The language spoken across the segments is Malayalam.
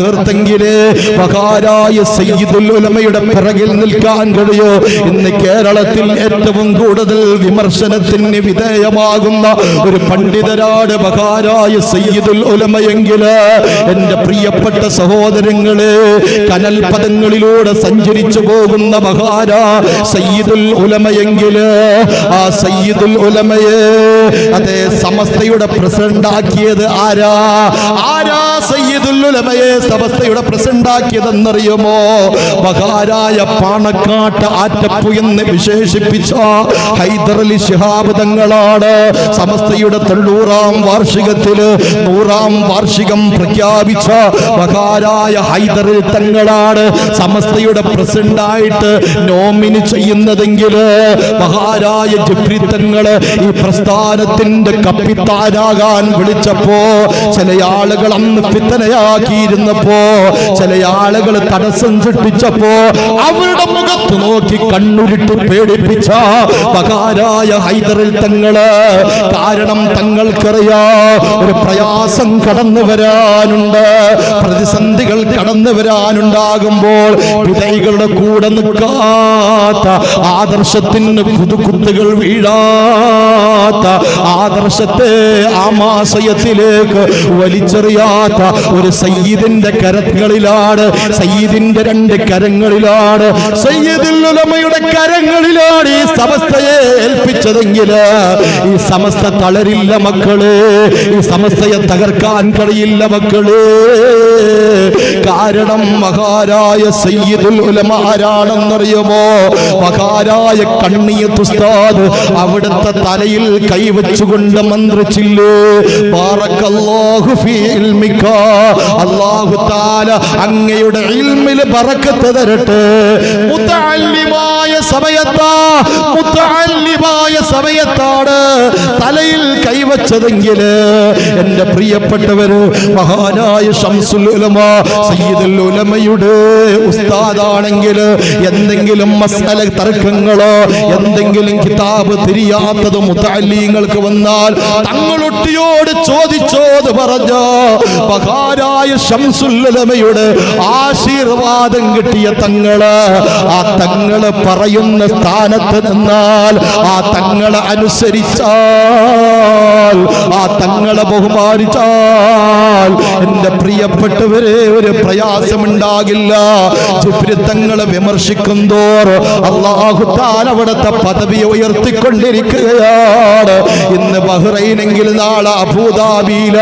ചേർത്തെങ്കിലേ മഹാരായ സയ്യിദുൽ ഉലമയുടെ പിറകിൽ നിൽക്കാൻ കഴിയോ. ഇന്ന് കേരളത്തിൽ ഏറ്റവും കൂടുതൽ വിമർശനത്തിന് വിധേയമാകുന്ന ഒരു പണ്ഡിതരാട് മഹാരായ സയ്യിദുൽ ഉലമയെങ്കിൽ. എന്റെ പ്രിയപ്പെട്ട സഹോദരങ്ങളെ കനൽ പദങ്ങളിലൂടെ സഞ്ചരിച്ചു പോകുന്ന മഹാരാ സയ്യിദുൽ ഉലമയെങ്കിൽ. ആ സയ്യിദുൽ ഉലമയെ അതെ സമസ്തയുടെ പ്രസിഡന്റ് ആക്കിയത് ആരാ ആരാ സയ്യിദുല്ലുലമയെ സമസ്തയുടെ പ്രസിഡന്റ് ആക്കിയതെന്നറിയുമോ മഹാരായ പാണക്കാട്ട് ആറ്റപ്പു എന്ന് വിശേഷിപ്പിച്ച ഹൈദറലി ശിഹാബ് തങ്ങളാണ് സമസ്തയുടെ തൊണ്ണൂറാം വാർഷികത്തിൽ നൂറാം വാർഷികം പ്രഖ്യാപിച്ച മഹാരായ ഹൈദറിൽ തങ്ങളാണ് സമസ്തയുടെ പ്രസിഡന്റായിട്ട് നോമിനി ചെയ്യുന്നതെങ്കിൽ മഹാരായ ജിപ്രിത്തങ്ങൾ തങ്ങൾ ഈ പ്രസ്ഥാനത്തിന്റെ കപ്പിത്താരാകാൻ വിളിച്ചപ്പോ ചില ആളുകൾ അന്ന് പിത്തനയാക്കിയിരുന്നപ്പോ ചില ആളുകൾ തടസ്സം സൃഷ്ടിച്ചപ്പോ അവരുടെ മുഖത്ത് നോക്കി കണ്ണുരുട്ട് പേടിപ്പിച്ച മകാരായ ഹൈദറിൽ തങ്ങൾ കാരണം തങ്ങൾക്കറിയാ ഒരു പ്രയാസം കടന്നു വരാനുണ്ട്. പ്രതിസന്ധികൾ കടന്നു വരാനുണ്ടാകുമ്പോൾ വിതൈകളുടെ കൂടെ നിൽക്കാത്ത ആദർശത്തിന് പുതുകുത്തുകൾ വീഴാത്ത ആദർശത്തെ ആമാശയത്തിലേക്ക് വലിച്ചെറിയാത്ത ഒരു സയ്യിദിന്റെ കരങ്ങളിലാണ് സയ്യിദിന്റെ രണ്ട് കരങ്ങളിലാണ് സയ്യിദുൽ ഉലമയുടെ കരങ്ങളിലാണ് ഈ സമസ്തയെ ഏൽപ്പിച്ചതെങ്കിൽ ഈ സമസ്ത തളരില്ല മക്കൾ ഈ സമസ്തയെ തകർക്കാൻ കഴിയില്ല മക്കൾ. കാരണം മഹാരായ സയ്യിദുൽ ഉലമ ആരാണെന്നറിയുമോ? മഹാരായ കണ്ണിയ തുസ്താദ് അവിടുത്തെ തലയിൽ കൈവച്ചുകൊണ്ട് മന്ത്രിച്ചില്ലേ? അങ്ങയുടെ ഇൽമിൽ തരട്ടെ. സമയത്താ സമയത്താണ് തലയിൽ കൈവച്ചതെങ്കിൽ എന്റെ പ്രിയപ്പെട്ടവര് മഹാനായ ഷംസുൽ ഉലമ സയ്യിദുൽ ഉലമയുടെ ഉസ്താദാണെങ്കിൽ എന്തെങ്കിലും മസല തർക്കങ്ങളോ എന്തെങ്കിലും കിതാബ് തിരിയാത്തത് മുത്തല്ലീങ്ങൾക്ക് വന്നാൽ തങ്ങളൊട്ടിയോട് ചോദിച്ചോത് പറഞ്ഞോ ഷംസുൽ ഷംസുല്ലമയുടെ ആശീർവാദം കിട്ടിയ തങ്ങൾ ആ തങ്ങൾ പറയുന്ന സ്ഥാനത്ത് നിന്നാൽ ആ തങ്ങളെ ആ തങ്ങളെ ബഹുമാനിച്ചാൽ എന്റെ പ്രിയപ്പെട്ടവരെ ഒരു പ്രയാസമുണ്ടാകില്ല. തങ്ങളെ വിമർശിക്കും തോറും അള്ളാഹുത്താൻ അവിടുത്തെ പദവി ഉയർത്തിക്കൊണ്ടിരിക്കുകയാണ്. ഇന്ന് ബഹ്റൈനെങ്കിൽ നാളെ അബൂദാബിയില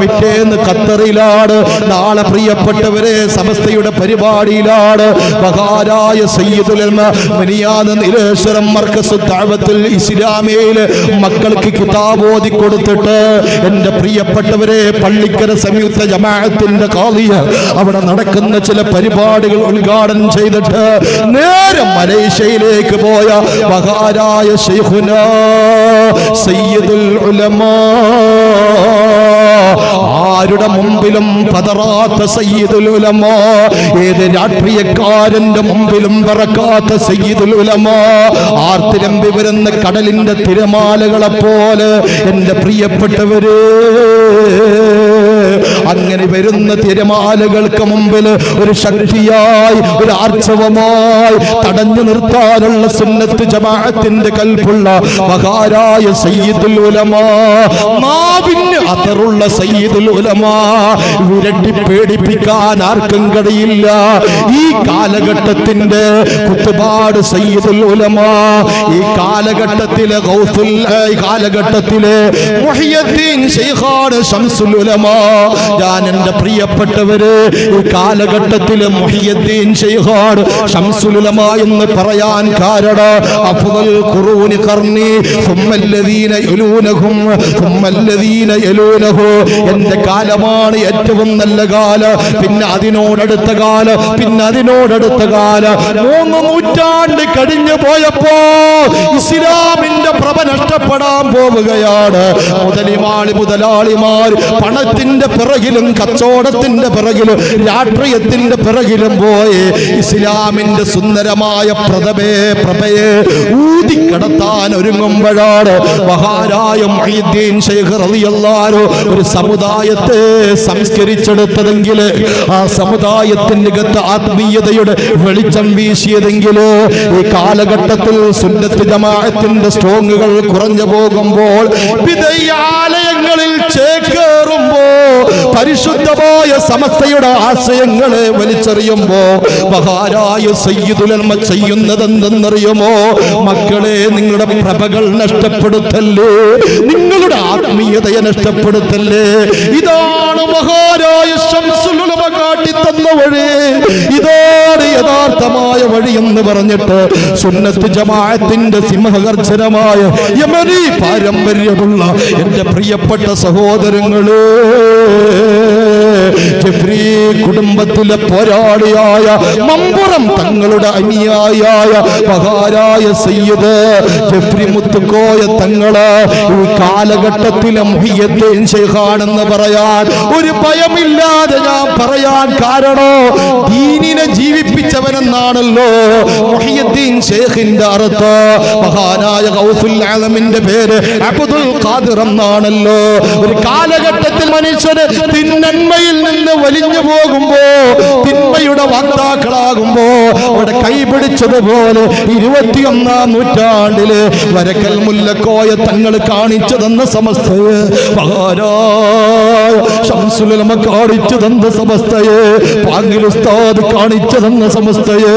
പിറ്റേന്ന് ഖത്തറിലാണ്. നാളെ പ്രിയപ്പെട്ടവരെ സമസ്തയുടെ പരിപാടിയിലാണ്. മഹാരായ സയ്യിദുലമ മിനിയാന്ന് നിലേശ്വരം മർക്കസ് ദഅവത്തുൽ ഇസ്ലാമിയയിൽ മക്കൾക്ക് കിതാബ് ഓതി കൊടുത്തിട്ട് എന്റെ പ്രിയപ്പെട്ടവരെ പള്ളിക്കര സംയുക്ത ജമാഅത്തിന്റെ കാളിയ അവിടെ നടക്കുന്ന ചില പരിപാടികൾ ഉദ്ഘാടനം ചെയ്തിട്ട് നേരെ മലേഷ്യയിലേക്ക് പോയ മഹാരായ ശൈഖുന സയ്യിദുൽ ഉലമാ. ആരുടെ മുമ്പിലും പതറാത്ത സയ്യിദുൽ ഉലമ? ഏത് രാഷ്ട്രീയക്കാരന്റെ മുമ്പിലും പറക്കാത്ത സയ്യിദുൽ ഉലമ? ആർത്തിരമ്പി വരുന്ന കടലിന്റെ തിരമാലകളെ പോലെ എന്റെ പ്രിയപ്പെട്ടവര് അങ്ങനെ വരുന്ന തിരമാലകൾക്ക് മുമ്പിൽ ഒരു ശക്തിയായി ഒരു ആർച്ചവമായി തടഞ്ഞു നിർത്താനുള്ള സുന്നത്ത് ജമാഅത്തിന്റെ കൽപ്പുള്ള മഹാരായ സയ്യിദുൽ ഉലമാ നാവിന് അതറുള്ള സയ്യിദുൽ ഉലമാ വിരട്ടി പേടിപ്പിക്കാൻ ആർക്കും കഴിയില്ല ഈ കാലഘട്ടത്തിന്റെ കുത്തുപാട് സയ്യിദുൽ ഉലമാ ഈ കാലഘട്ടത്തിലെ ഗൗസുൽ കാലഘട്ടത്തിലെ മുഹിയദ്ദീൻ ശൈഖാണ് ശംസുൽ ഉലമ ഞാൻ എന്റെ പ്രിയപ്പെട്ടവര് ഈ കാലഘട്ടത്തിലെ മുഹിയദ്ദീൻ ശംസുൽ ഉലമ എന്ന് പറയാൻ കാരണം അഫ്ദൽ ഖുറൂനി ഖർനി സുമ്മല്ലദീന യലൂനഹും സുമ്മല്ലദീന യലൂനഹു. എന്റെ കാലമാണ് ഏറ്റവും നല്ല കാലം പിന്നെ അതിനോടടുത്ത കാലം പിന്നെ അതിനോടടുത്ത കാലം. മൂന്ന് നൂറ്റാണ്ട് കഴിഞ്ഞു പോയപ്പോ ഇസ്ലാമിന്റെ പ്രഭ നഷ്ടപ്പെടാൻ പോവുകയാണ്. മുതലിമാളി മുതലാളിമാർ പണത്തിന്റെ പിറകെ പിറകിലും കച്ചവടത്തിന്റെ പിറകിലും രാഷ്ട്രീയത്തിന്റെ പിറകിലും പോയി ഇസ്ലാമിന്റെ സുന്ദരമായ പ്രതപേ പ്രഭയെ ഊതിക്കടത്താൻ ഒരുങ്ങുമ്പോഴാണ് മഹാരായ മൊഹീദ്ദീൻ ഒരു സമുദായത്തെ സംസ്കരിച്ചെടുത്തതെങ്കിൽ ആ സമുദായത്തിന്റെ അകത്ത് ആത്മീയതയുടെ വെളിച്ചം വീശിയതെങ്കിൽ ഈ കാലഘട്ടത്തിൽ സുന്നത്തി ജമാഅത്തിന്റെ സ്ട്രോങ്ങുകൾ കുറഞ്ഞു പോകുമ്പോൾ വിധയാലയങ്ങളിൽ ചേക്കേറുമ്പോ പരിശുദ്ധമായ സമസ്തയുടെ ആശയങ്ങളെ വലിച്ചെറിയുമ്പോ മഹാരായ സയ്യിദുലൽമ ചെയ്യുന്നതെന്തെന്നറിയുമോ? മക്കളെ നിങ്ങളുടെ പ്രഭകൾ നഷ്ടപ്പെടുത്തല്ലേ? നിങ്ങളുടെ ആത്മീയതയെ നഷ്ടപ്പെടുത്തല്ലേ? ഇതാണ് മഹാരായ ശംസുലുലമ കാട്ടിത്തന്ന വഴി. ഇതാണ് വഴി എന്ന് പറഞ്ഞിട്ട് സുന്നത്ത് ജമാഅത്തിന്റെ സിംഹകർജനമായ യമനി പാരമ്പര്യമുള്ള എന്റെ പ്രിയപ്പെട്ട സഹോദരങ്ങളെ കുടുംബത്തിലെ പോരാളിയായ മമ്പുറം തങ്ങളുടെ അനുയായിയായ മഹാരായ സയ്യദ് ജഫ്രി മുത്തുക്കോയ തങ്ങൾ ഈ കാലഘട്ടത്തിലെ മുഹിയത്തേൻ ശേഖാണെന്ന് പറയാൻ ഒരു ഭയമില്ലാതെ ഞാൻ പറയാൻ കാരണോ? ദീനിനെ ജീവിപ്പിച്ചവനെന്നാണല്ലോ മുഹിയദ്ദീൻ ഷേഖിന്റെ അർത്ഥ മഹാനായ ഗൗസുൽ ആലമിന്റെ പേര് അബ്ദുൽ ഖാദിർ എന്നാണല്ലോ. ഒരു കാലഘട്ടത്തിൽ മനുഷ്യന് തിന്മയിൽ നിന്ന് വലിഞ്ഞു പോകുമ്പോ തിന്മയുടെ വാർത്താക്കളാകുമ്പോ അവിടെ കൈപിടിച്ചതുപോലെ ഇരുപത്തിയൊന്നാം നൂറ്റാണ്ടിൽ വരക്കൽ മുല്ലക്കോയ തങ്ങൾ കാണിച്ചു തന്ന സമസ്തയെ ശംസുലമ കാണിച്ചു തന്ന സമസ്തയെ പാങ്കിലുസ്താദ് കാണിച്ചു തന്ന സമസ്തയെ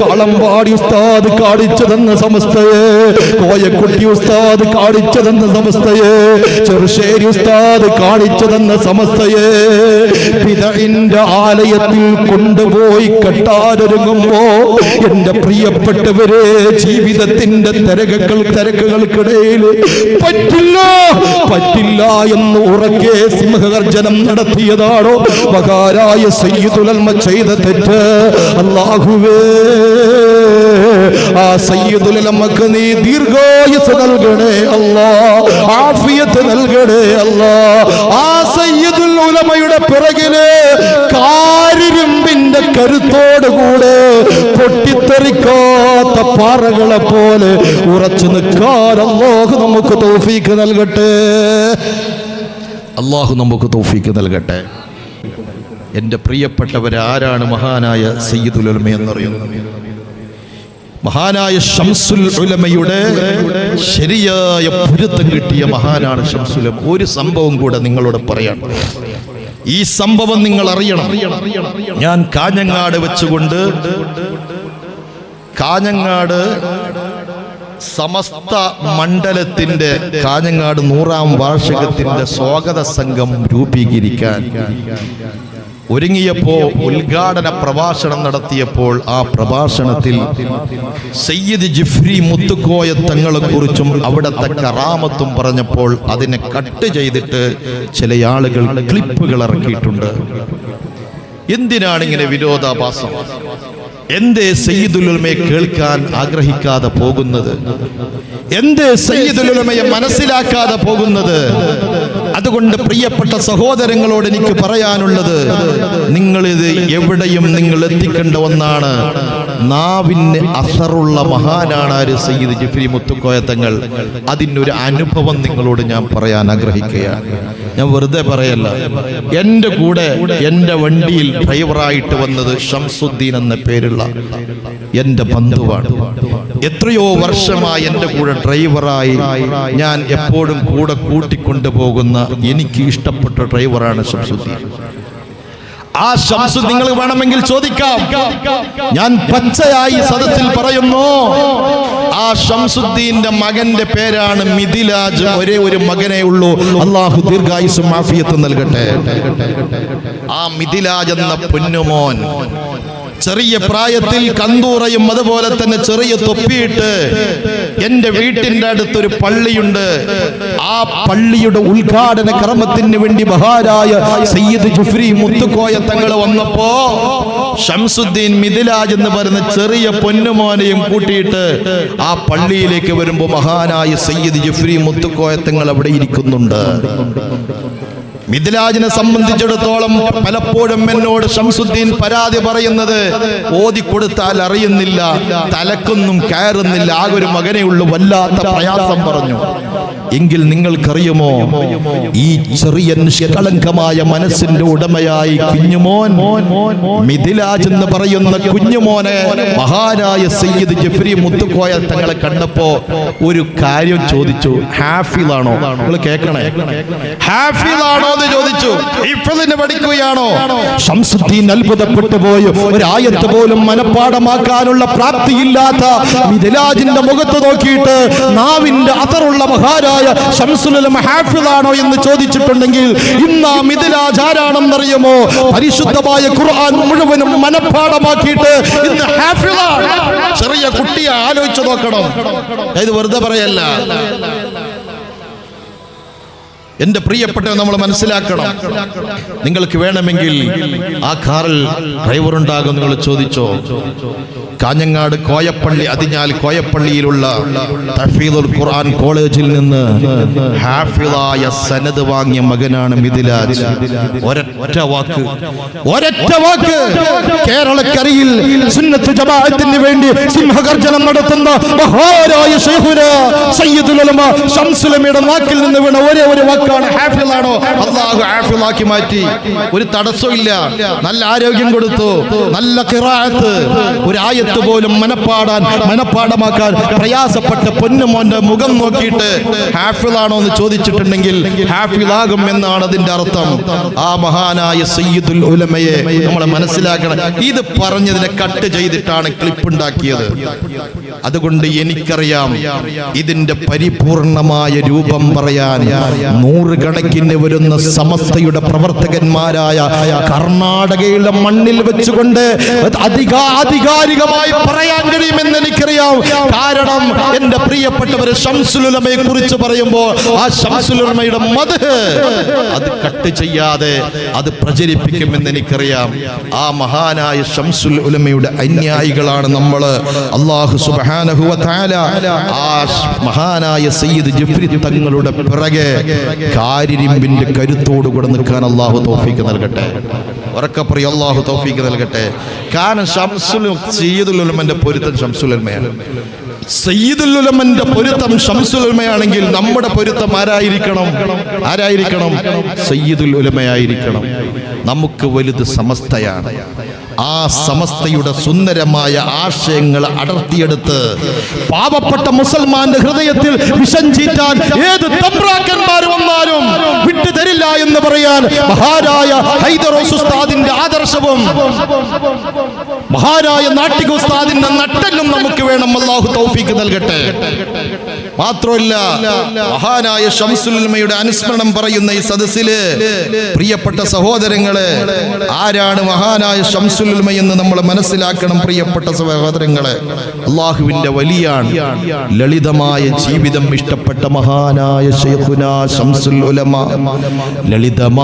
കാളമ്പാടി ഉസ്താദ് കാണിച്ചു തന്ന സമസ്തയെ കോയക്കുട്ടി ഉസ്താദ് കാണിച്ചു തന്ന സമസ്തയെ ചെറുശ്ശേരി ഉസ്താദ് കാണിച്ചു തന്ന പിതഴിന്റെ ആലയത്തിൽ കൊണ്ടുപോയി കെട്ടാനൊരുങ്ങുമ്പോ എന്റെ പ്രിയപ്പെട്ടവരെ ജീവിതത്തിന്റെ തിരകകൾ തിരക്കുകൾക്കിടയിൽ പറ്റില്ല പറ്റില്ല എന്ന് ഉറക്കെ സിംഹഗർജനം നടത്തിയതാണോ? മകാരായ സയ്യിദുലൽമ ചെയ്ത തെറ്റ്. അല്ലാഹുവേ ആ സയ്യിദുലമക്ക് നീ ദീർഘായുസ് നൽകണേ അല്ലാ ആഫിയത്ത് നൽകണേ അല്ലാ. ആ സയ്യിദുൽ ഉലമയുടെ പിറകിൽ കാരിരുമ്പിന്റെ കരുത്തോടുകൂടെ പൊട്ടിത്തെറിക്കാത്ത പാറകളെ പോലെ ഉറച്ചു നിൽക്കാൻ അള്ളാഹു നമുക്ക് തോഫീക്ക് നൽകട്ടെ. അള്ളാഹു നമുക്ക് തോഫീക്ക് നൽകട്ടെ. എന്റെ പ്രിയപ്പെട്ടവർ ആരാണ് മഹാനായ സയ്യിദുൽ ഉലമ എന്നറിയുന്നത്? മഹാനായ ഷംസുൽ ഉലമയുടെ ശരിയായ പൊരുത്തം കിട്ടിയ മഹാനാണ് ഷംസുലം ഒരു സംഭവം കൂടെ നിങ്ങളോട് പറയാം ഈ സംഭവം നിങ്ങൾ അറിയണം. ഞാൻ കാഞ്ഞങ്ങാട് വെച്ചുകൊണ്ട് കാഞ്ഞങ്ങാട് സമസ്ത മണ്ഡലത്തിന്റെ കാഞ്ഞങ്ങാട് നൂറാം വാർഷികത്തിന്റെ സ്വാഗത സംഘം രൂപീകരിക്കാൻ ഒരുങ്ങിയപ്പോ ഉദ്ഘാടന പ്രഭാഷണം നടത്തിയപ്പോൾ ആ പ്രഭാഷണത്തിൽ സയ്യിദ് ജിഫ്രി മുത്തുക്കോയ തങ്ങളെ കുറിച്ചും അവിടത്തെ കറാമത്തും പറഞ്ഞപ്പോൾ അതിനെ കട്ട് ചെയ്തിട്ട് ചില ആളുകൾ ക്ലിപ്പുകൾ ഇറക്കിയിട്ടുണ്ട്. എന്തിനാണ് ഇങ്ങനെ വിരോധാഭാസം? എന്തേ സയ്യിദുലുലമയെ കേൾക്കാൻ ആഗ്രഹിക്കാതെ പോകുന്നത്? എന്തേ സയ്യിദുലുലമയെ മനസ്സിലാക്കാതെ പോകുന്നത്? അതുകൊണ്ട് പ്രിയപ്പെട്ട സഹോദരങ്ങളോട് എനിക്ക് പറയാനുള്ളത് നിങ്ങളിത് എവിടെയും നിങ്ങൾ എത്തിക്കേണ്ട ഒന്നാണ്. നാവിന് അസറുള്ള മഹാനാണ് ആര് സയ്യിദ് ജിഫ്രി മുത്തുക്കോയ തങ്ങൾ. അതിനൊരു അനുഭവം നിങ്ങളോട് ഞാൻ പറയാൻ ആഗ്രഹിക്കുകയാണ്. ഞാൻ വെറുതെ പറയല്ല എന്റെ കൂടെ എന്റെ വണ്ടിയിൽ ഡ്രൈവറായിട്ട് വന്നത് ഷംസുദ്ദീൻ എന്ന പേരുള്ള എന്റെ ബന്ധുവാണ്. എത്രയോ വർഷമായി എന്റെ കൂടെ ഡ്രൈവറായി ഞാൻ എപ്പോഴും കൂടെ കൂട്ടിക്കൊണ്ടുപോകുന്ന എനിക്ക് ഇഷ്ടപ്പെട്ട ഡ്രൈവറാണ് ഷംസുദ്ദീൻ ആ ശംസു നിങ്ങൾ വേണമെങ്കിൽ ചോദിക്കാം. ഞാൻ പച്ചയായി സദസ്സിൽ പറയുന്നു ആ ഷംസുദ്ദീന്റെ മകന്റെ പേരാണ് മിഥിലാജ്. ഒരേ ഒരു മകനേ ഉള്ളൂ. അള്ളാഹു ദീർഘായുസും മാഫിയത്തും നൽകട്ടെ. ആ മിഥിലാജ് എന്ന പൊന്നുമോൻ ചെറിയ പ്രായത്തിൽ കന്തൂറയും അതുപോലെ തന്നെ ചെറിയ തൊപ്പിയിട്ട് എന്റെ വീട്ടിന്റെ അടുത്തൊരു പള്ളിയുണ്ട്. ആ പള്ളിയുടെ ഉദ്ഘാടന ക്രമത്തിന് വേണ്ടി മഹാരായ സയ്യിദ് ജുഫ്രി മുത്തുക്കോയ തങ്ങൾ വന്നപ്പോ ഷംസുദ്ദീൻ മിഥിലാജ് എന്ന് പറയുന്ന ചെറിയ പൊന്നുമോനെയും കൂട്ടിയിട്ട് ആ പള്ളിയിലേക്ക് വരുമ്പോൾ മഹാനായ സയ്യിദ് ജുഫ്രി മുത്തുക്കോയ തങ്ങൾ അവിടെ ഇരിക്കുന്നുണ്ട്. മിഥിലാജിനെ സംബന്ധിച്ചിടത്തോളം പലപ്പോഴും എന്നോട് ഷംസുദ്ദീൻ പരാതി പറയുന്നത് ഓതി കൊടുത്താൽ അറിയുന്നില്ല തലക്കൊന്നും കയറുന്നില്ല ആ ഒരു മകനെ വല്ലാത്ത പ്രയാസം പറഞ്ഞു. എങ്കിൽ നിങ്ങൾക്കറിയുമോ? ഈ ചെറിയ നിഷ്കളങ്കമായ മനസ്സിന്റെ ഉടമയായി കുഞ്ഞുമോൻ മിഥിലാജ് എന്ന് പറയുന്ന കുഞ്ഞുമോനെ മഹാനായ സയ്യിദ് ജഫ്രി മുത്തുക്കോയ തങ്ങളെ കണ്ടപ്പോ ഒരു കാര്യം ചോദിച്ചു. ഹാഫിലാണോ? കേൾക്കണേ. ഹാഫിലാണോ എന്ന് ചോദിച്ചു. പഠിക്കുകയാണോ? ഷംസുദ്ദീൻ അത്ഭുതപ്പെട്ടു പോയി. ഒരായത്ത് പോലും മനഃപ്പാടമാക്കാനുള്ള പ്രാപ്തിയില്ലാത്ത മിഥിലാജിന്റെ മുഖത്ത് നോക്കിയിട്ട് നാവിന്റെ അതറുള്ള മഹാരായ ഷംസുലം ഹാഫിളാണോ എന്ന് ചോദിച്ചിട്ടുണ്ടെങ്കിൽ ഇന്ന് ആ മിഥിലാജ് ആരാണെന്നറിയുമോ പരിശുദ്ധമായ ഖുർആൻ മുഴുവനും മനഃപ്പാടമാക്കിയിട്ട് ഇന്ന് ഹാഫിളാണ് ചെറിയ കുട്ടിയെ ആലോചിച്ചു നോക്കണം. ഇത് വെറുതെ പറയല്ല. എന്റെ പ്രിയപ്പെട്ട നമ്മൾ മനസ്സിലാക്കണം. നിങ്ങൾക്ക് വേണമെങ്കിൽ ആ കാറിൽ ഡ്രൈവർ ഉണ്ടാകും നിങ്ങൾ ചോദിച്ചോ? കാഞ്ഞങ്ങാട് കോയപ്പള്ളി അതിഞ്ഞാൽ കോയപ്പള്ളിയിലുള്ള തഫീദുൽ ഖുർആൻ കോളേജിൽ നിന്ന് ഹാഫിളായ സനദ് വാങ്ങിയ മകനാണ് മിഥിലാജ്. ഒരൊറ്റ വാക്ക് ഒരൊറ്റ വാക്ക്. കേരളക്കരയിൽ സുന്നത്ത് ജമാഅത്തിന് വേണ്ടി സിംഹഗർജനം നടത്തുന്ന മഹാരായ ശൈഖുന സയ്യിദുൽ ഉലമ ശംസുലമയുടെ നാക്കിൽ നിന്ന് വീണ ഒരേ ഒരു വാക്കാണ് ഹാഫിളാണോ? അള്ളാഹു ഹാഫിളാക്കി മാറ്റി. ഒരു തടസ്സമില്ല നല്ല ആരോഗ്യം കൊടുത്തു. നല്ല കിറാത്ത് ഒരു ആയത്ത് പോലും മനപ്പാടാൻ മനപ്പാടമാക്കാൻ പ്രയാസപ്പെട്ട പൊന്നുമോന്റെ മുഖം നോക്കിയിട്ട് ഹാഫിളാണോ എന്ന് ചോദിച്ചിട്ടുണ്ടെങ്കിൽ ഹാഫിളാകും എന്നാണ് അതിന്റെ അർത്ഥം. ആ മഹാനായ സയ്യിദുൽ ഉലമയെ നമ്മളെ മനസ്സിലാക്കണം. ഇത് പറഞ്ഞതിനെ കട്ട് ചെയ്തിട്ടാണ് ക്ലിപ്പ് ഉണ്ടാക്കിയത്. അതുകൊണ്ട് എനിക്കറിയാം ഇതിന്റെ പരിപൂർണമായ രൂപം പറയാൻ നൂറുകണക്കിന് വരുന്ന സമസ്തയുടെ പ്രവർത്തകന്മാരായ കർണാടകയിലെ മണ്ണിൽ വെച്ചുകൊണ്ട് ആധികാരികമായി പറയാൻ കഴിയുമെന്ന് എനിക്കറിയാം. കാരണം എന്റെ പ്രിയപ്പെട്ടവര് ഷംസുലുലമയെ കുറിച്ച് പറയുമ്പോൾ ആ ഷംസുലുലമയുടെ മത് അത് കട്ട് ചെയ്യാതെ അത് പ്രചരിപ്പിക്കുമെന്ന് എനിക്കറിയാം. ആ മഹാനായ ഷംസുൽ ഉലമയുടെ അന്യായികളാണ് നമ്മൾ അള്ളാഹു തആല ആ മഹാനായ സയ്യിദ് ജഫ്രി തങ്ങളുടെ പിറകെ കാരിരിമ്പിന്റെ കരുത്തോടുകൂടെ നിൽക്കാൻ അള്ളാഹു തോഫിക്ക് നൽകട്ടെ. ഉറക്കെ പറയും അള്ളാഹു തോഫിക്ക് നൽകട്ടെ. കാരണം ഷംസുൽ സീദുലുലമന്റെ പൊരുത്തം ഷംസുൽ സയ്യിദുലുലമന്റെ പൊരുത്തം ഷംസുൽ ഉലമയാണെങ്കിൽ നമ്മുടെ പൊരുത്തം ആരായിരിക്കണം? ആരായിരിക്കണം? സയ്യിദുൽ ഉലമയായിരിക്കണം. നമുക്ക് വലുത് സമസ്തയാണ്. ആ സമസ്തയുടെ സുന്ദരമായ ആശയങ്ങൾ അടർത്തിയെടുത്ത് പാവപ്പെട്ട മുസൽമാന്റെ ഹൃദയത്തിൽ വിഷം ചീറ്റാൻ ഏത് തമ്പ്രാക്കന്മാർ വന്നാലും പറയാൻ മഹാരായ ഹൈദറോസ് ഉസ്താദിന്റെ ആദർശവും മഹാരായ നാട്ടിക ഉസ്താദിന്റെ നമുക്ക് വേണം. അള്ളാഹു തൗഫീക്ക് നൽകട്ടെ. മാത്രമല്ല മഹാനായ ഷംസുൽമയുടെ അനുസ്മരണം പറയുന്ന ഈ സദസ്സിൽ പ്രിയപ്പെട്ട സഹോദരങ്ങളെ ആരാണ് മഹാനായ ഷംസുൽമ എന്ന് നമ്മൾ മനസ്സിലാക്കണം പ്രിയപ്പെട്ട സഹോദരങ്ങളെ. അള്ളാഹുവിന്റെ വലിയാണ് ലളിതമായ ജീവിതം ഇഷ്ടപ്പെട്ട മഹാനായ ശൈഖുന ഷംസുൽ ഉലമ. ലളിതമായ